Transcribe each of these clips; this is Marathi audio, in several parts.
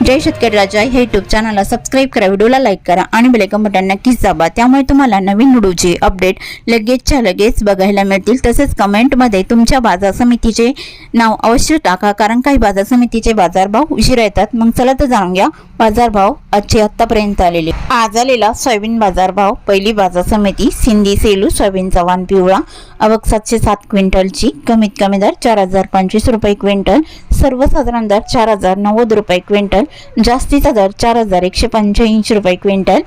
जय शेतकरी राजा हे युट्यूब चॅनलला सबस्क्राईब करा व्हिडिओला लाईक करा आणि बेलेकन बटन नक्कीच दाबा. त्यामुळे तुम्हाला नवीन व्हिडिओचे अपडेट लगेचच्या लगेच बघायला मिळतील. तसेच कमेंटमध्ये तुमच्या बाजार समितीचे नाव अवश्य टाका कारण काही बाजार समितीचे बाजारभाव उशिरा येतात. मग चला तर जाणून घ्या बाजारभाव आजचे आत्तापर्यंत आलेले. आज आलेला सोयाबीन बाजारभाव पहिली बाजार समिती सिंधी सेलू सोयाबीन चव्हाण पिवळा आवक सातशे सात क्विंटलची कमीत कमी दर चार हजार पंचवीस रुपये क्विंटल सर्वसाधारण दर चार हजार नव्वद रुपये क्विंटल जास्तीचा दर चार हजार एकशे पंच्याऐंशी रुपये क्विंटल.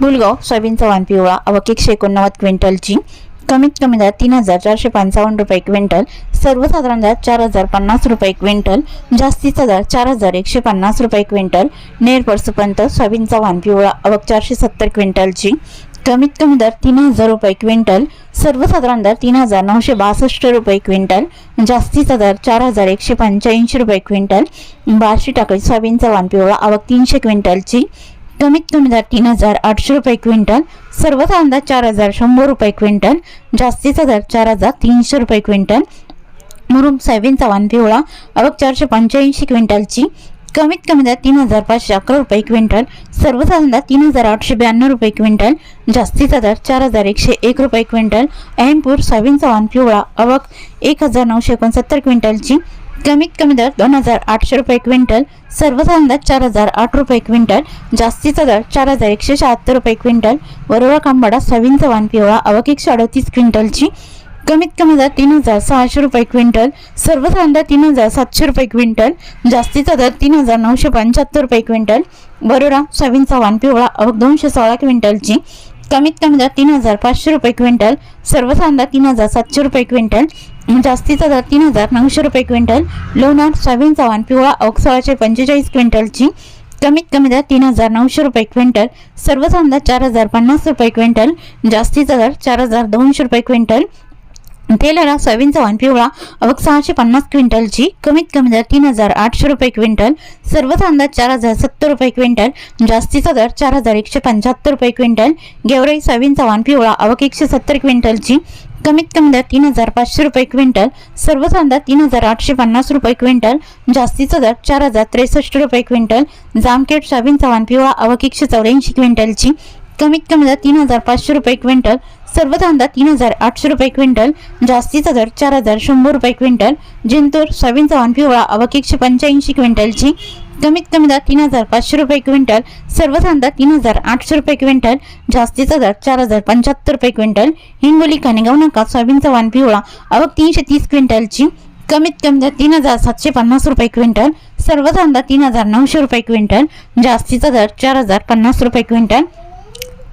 बुलगाव सोयाबीनचा वाण पिवळा अवक एकशे एकोणनव्वद क्विंटलची. कमीत कमी दर तीन हजार चारशे पंचावन्न रुपये क्विंटल. सर्वसाधारण दर चार हजार पन्नास रुपये क्विंटल. जास्तीचा दर चार हजार एकशे पन्नास रुपये क्विंटल. नेर परसुपर्यंत सोयाबीनचा वाण पिवळा अवक चारशे सत्तर क्विंटलची. कमीत कमी दर तीन हजार रुपये क्विंटल सर्वसाधारण दर तीन हजार नऊशे बासष्ट रुपये क्विंटल जास्तीचा दर चार हजार एकशे पंच्याऐंशी रुपये क्विंटल बार्शी टाकळी सोयाबीनचा वाण पिवळा आवक तीनशे क्विंटलची. कमीत कमी दर तीन हजार आठशे रुपये क्विंटल सर्वसाधारण दर चार हजार शंभर रुपये क्विंटल जास्तीचा दर चार हजार तीनशे रुपये क्विंटल. मुरुम सोयाबीनचा वाण पिवळा आवक चारशे पंच्याऐंशी क्विंटलची. कमीत कमी दर तीन हजार पाचशे अकरा रुपये क्विंटल सर्वसाधारण दर तीन हजार आठशे ब्याण्णव रुपये क्विंटल जास्तीचा दर चार हजार एकशे एक रुपये क्विंटल अहमपूर सोयाबीनचा वाण पिवळा अवक एक हजार नऊशे एकोणसत्तर क्विंटलची कमीत कमी दर दोन हजार आठशे रुपये क्विंटल सर्वसाधारण दर चार हजार आठ रुपये क्विंटल जास्तीचा दर चार हजार एकशे शहात्तर रुपये क्विंटल वरोळा कांबाडा सोयाबीनचा वाण पिवळा अवक एकशे अडतीस क्विंटलची कमीत कमी दर तीन हजार सहाशे रुपये क्विंटल सर्वसाधारण दर तीन हजार सातशे रुपये क्विंटल जास्तीचा दर तीन हजार नऊशे पंच्याहत्तर रुपये क्विंटल बरोडा सोयाबीन चव्हाण पिवळा आवक दोनशे सोळा क्विंटलची कमीत कमी दर तीन हजार पाचशे रुपये क्विंटल सर्वसाधारण दर तीन हजार सातशे रुपये क्विंटल जास्तीचा दर तीन हजार नऊशे रुपये क्विंटल लोणार सोयाबीन चव्हाण पिवळा अवघ सोळाशे पंचेचाळीस क्विंटलची कमीत कमी दर तीन हजार नऊशे रुपये क्विंटल सर्वसाधारण दर चार हजार पन्नास रुपये क्विंटल जास्तीचा दर चार हजार दोनशे रुपये क्विंटल तेलाला सोयाबीनचा वाण पिवळा अवघ सहाशे पन्नास क्विंटलची कमीत कमी दर तीन हजार आठशे रुपये क्विंटल सर्वसाधारण अंदाज चार हजार सत्तर रुपये क्विंटल जास्तीचा दर चार हजार एकशे पंच्याहत्तर रुपये क्विंटल गेवराई सोयाबीनचा वाण पिवळा अवघ एकशे सत्तर क्विंटलची कमीत कमी दर तीन हजार पाचशे रुपये क्विंटल सर्वसाधारण अंदाज तीन हजार आठशे पन्नास रुपये क्विंटल जास्तीचा दर चार हजार त्रेसष्ट रुपये क्विंटल जामखेड सोयाबीनचा वाण पिवळा अवघ एकशे चौऱ्याऐंशी क्विंटलची कमीत कमी दर तीन हजार पाचशे रुपये क्विंटल सर्व दर तीन हजार आठशे रुपये क्विंटल जास्तीचा दर चार हजार शंभर रुपये क्विंटल जिंतूर सोयाबीनचा चव्हाण पिवळा अवक एकशे पंच्याऐंशी क्विंटलची कमीत कमी दर तीन हजार पाचशे रुपये क्विंटल सर्व दर तीन हजार आठशे रुपये क्विंटल जास्तीचा दर चार हजार पंच्याहत्तर रुपये क्विंटल हिंगोली कानेगाव नाका सोयाबीनचा चव्हाण पिवळा अवक तीनशे तीस क्विंटलची कमीत कमी दर तीन हजार सातशे पन्नास रुपये क्विंटल सर्व दर तीन हजार नऊशे रुपये क्विंटल जास्तीचा दर चार हजार पन्नास रुपये क्विंटल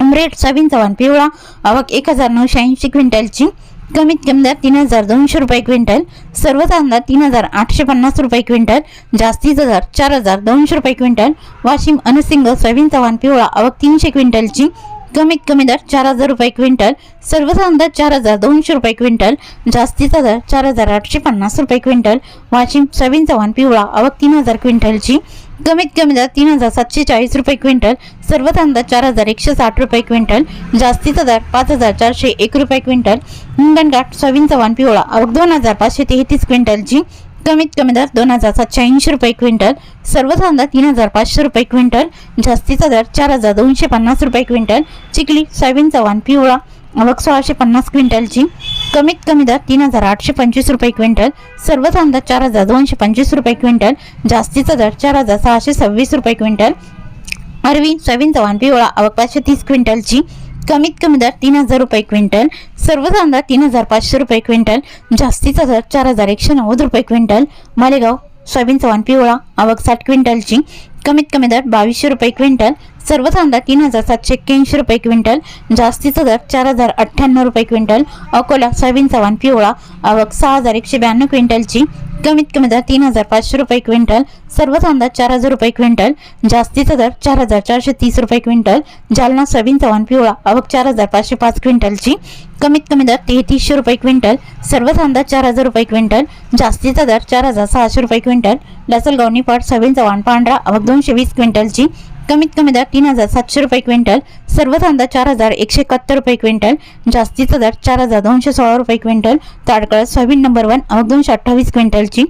रेट सोयाबीनचा चव्हाण पिवळा आवक एक हजार नऊशे ऐंशी क्विंटलची कमीत कमी दर तीन हजार दोनशे रुपये क्विंटल सर्वच अंदाज तीन हजार आठशे पन्नास रुपये क्विंटल जास्तीचा दर चार हजार दोनशे रुपये क्विंटल वाशिम अनसिंग सोयाबीन चव्हाण पिवळा आवक तीनशे क्विंटलची कमीत कमी दर चार हजार रुपये क्विंटल सर्वसाधारण अंदाज चार हजार दोनशे रुपये क्विंटल जास्तीचा दर चार हजार आठशे पन्नास रुपये क्विंटल वाशिम सोयाबीन चव्हाण पिवळा आवक तीन हजार क्विंटलची कमीत कमी दर तीन हजार सातशे चाळीस रुपये क्विंटल सर्वसाधारण दर चार हजार एकशे साठ रुपये क्विंटल जास्तीचा दर पाच हजार चारशे एक रुपये क्विंटल हिंगणघाट सोयाबीन चव्हाण पिवळा आवक दोन हजार पाचशे तेहतीस क्विंटलची कमीत कमी दर दोन हजार सातशे ऐंशी रुपये क्विंटल सर्वसाधारण दर तीन हजार पाचशे रुपये क्विंटल जास्तीचा दर चार हजार दोनशे पन्नास रुपये क्विंटल चिखली सोयाबीन चव्हाण पिवळा आवक सोळाशे पन्नास क्विंटलची कमीत कमी दर तीन हजार आठशे पंचवीस रुपये क्विंटल. सर्वच अंदाज चार हजार दोनशे पंचवीस रुपये क्विंटल. जास्तीचा दर चार हजार सहाशे सव्वीस रुपये क्विंटल. अरवी सोयाबीन चव्हाण पिवळा आवक पाचशे तीस क्विंटलची कमीत कमी दर तीन हजार रुपये क्विंटल. सर्व दर तीन हजार पाचशे रुपये क्विंटल. जास्तीचा दर चार हजार एकशे नव्वद रुपये क्विंटल. मालेगाव सोयाबीन चव्हाण पिवळा आवक साठ क्विंटलची कमीत कमी दर बावीसशे रुपये क्विंटल. सर्व कांदा तीन हजार सातशे एक्क्याऐंशी रुपये क्विंटल जास्तीचा दर चार हजार अठ्ठ्याण्णव रुपये क्विंटल अकोला सोयाबीन चव्हाण पिवळा आवक सहा हजार एकशे ब्याण्णव क्विंटलची कमीत कमी दर तीन हजार पाचशे रुपये क्विंटल सर्व कांदा चार हजार रुपये क्विंटल जास्तीचा दर चार हजार चारशे तीस रुपये क्विंटल जालना सोयाबीन चव्हाण पिवळा आवक चार हजार पाचशे पाच क्विंटलची कमीत कमी दर तेहतीसशे रुपये क्विंटल सर्व कांदा चार हजार रुपये क्विंटल जास्तीचा दर चार हजार सहाशे रुपये क्विंटल लासलगाव निपाट सोयाबीन चव्हाण पांढरा आवक दोनशे वीस क्विंटलची कमीत कमी दर तीन हजार सातशे रुपये क्विंटल सर्व कांदा चार हजार एकशे एकाहत्तर रुपये क्विंटल जास्तीचा दर चार हजार दोनशे सोळा रुपये quintal Tadkal soybean number one आवक दोनशे अठ्ठावीस क्विंटलची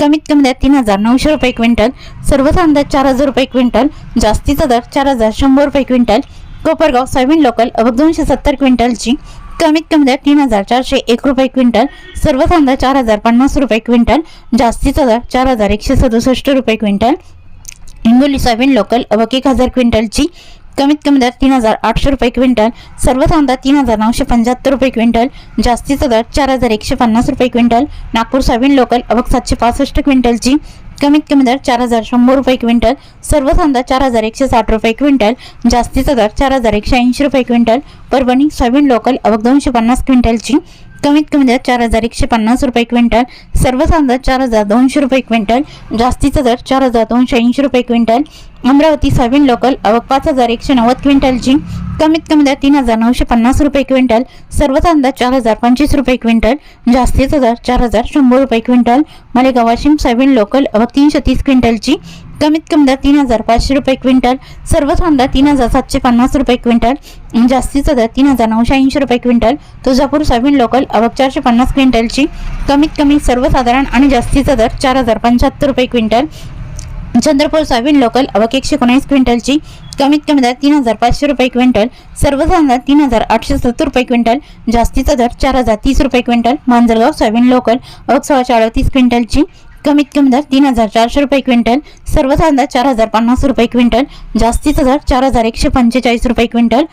कमीत कमी दर तीन हजार नऊशे रुपये क्विंटल सर्व कांदा चार हजार रुपये क्विंटल जास्तीचा दर चार हजार शंभर रुपये क्विंटल कोपरगाव सोयाबीन लोकल आवक दोनशे सत्तर क्विंटलची कमीत कमी दर तीन हजार चारशे एक रुपये क्विंटल सर्व कांदा चार हजार पन्नास रुपये क्विंटल जास्तीचा दर चार हजार एकशे सदुसष्ट रुपये क्विंटल हिंगोली सोयाबीन लोकल अवक एक हजार क्विंटलची कमीत कमी दर तीन हजार आठशे रुपये क्विंटल सर्व कांदा तीन हजार नऊशे पंच्याहत्तर रुपये क्विंटल जास्तीचा दर चार हजार एकशे पन्नास रुपये क्विंटल नागपूर सोयाबीन लोकल अवक सातशे पासष्ट क्विंटलची कमीत कमी दर चार हजार शंभर रुपये क्विंटल सर्व कांदा चार हजार एकशे साठ रुपये क्विंटल जास्तीचा दर चार हजार एकशे ऐंशी रुपये क्विंटल परभणी सोयाबीन लोकल अवक दोनशे पन्नास क्विंटलची कमीत कमी दर चार हजार एकशे पन्नास रुपये क्विंटल सर्वसाधारण कांदा चार हजार दोनशे रुपये क्विंटल जास्तीचा दर चार हजार दोनशे ऐंशी रुपये क्विंटल अमरावती सोयाबीन लोकल अवक पाच हजार एकशे नव्वद क्विंटलची कमीत कमी दर तीन हजार नऊशे पन्नास रुपये क्विंटल सर्वसाधारण कांदा चार हजार पंचवीस रुपये क्विंटल जास्तीचा दर चार हजार शंभर रुपये quintal Malegaon Washim soybean local अवक तीनशे तीस क्विंटलची कमीत कमी दर तीन हजार पाचशे रुपये क्विंटल सर्व कांदा तीन हजार सातशे पन्नास रुपये क्विंटल जास्तीचा दर तीन हजार नऊशे ऐंशी रुपये क्विंटल तुळजापूर सोयाबीन लोकल अवक चारशे पन्नास क्विंटलची कमीत कमी सर्वसाधारण आणि जास्तीचा दर चार हजार पंच्याहत्तर रुपये क्विंटल चंद्रपूर सोयाबीन लोकल अवक एकशे एकोणीस क्विंटलची कमीत कमी दर तीन हजार पाचशे रुपये क्विंटल सर्व कांदा तीन हजार आठशे सत्तर रुपये क्विंटल जास्तीचा दर चार हजार तीस रुपये क्विंटल मांजरगाव सोयाबीन लोकल अवक सोळाशे अडतीस क्विंटलची कमीत कमी दर तीन हजार चारशे रुपये क्विंटल सर्व कांदा चार हजार पन्नास रुपये क्विंटल जास्तीचा दर चार हजार एकशे पंचेचाळीस रुपये क्विंटल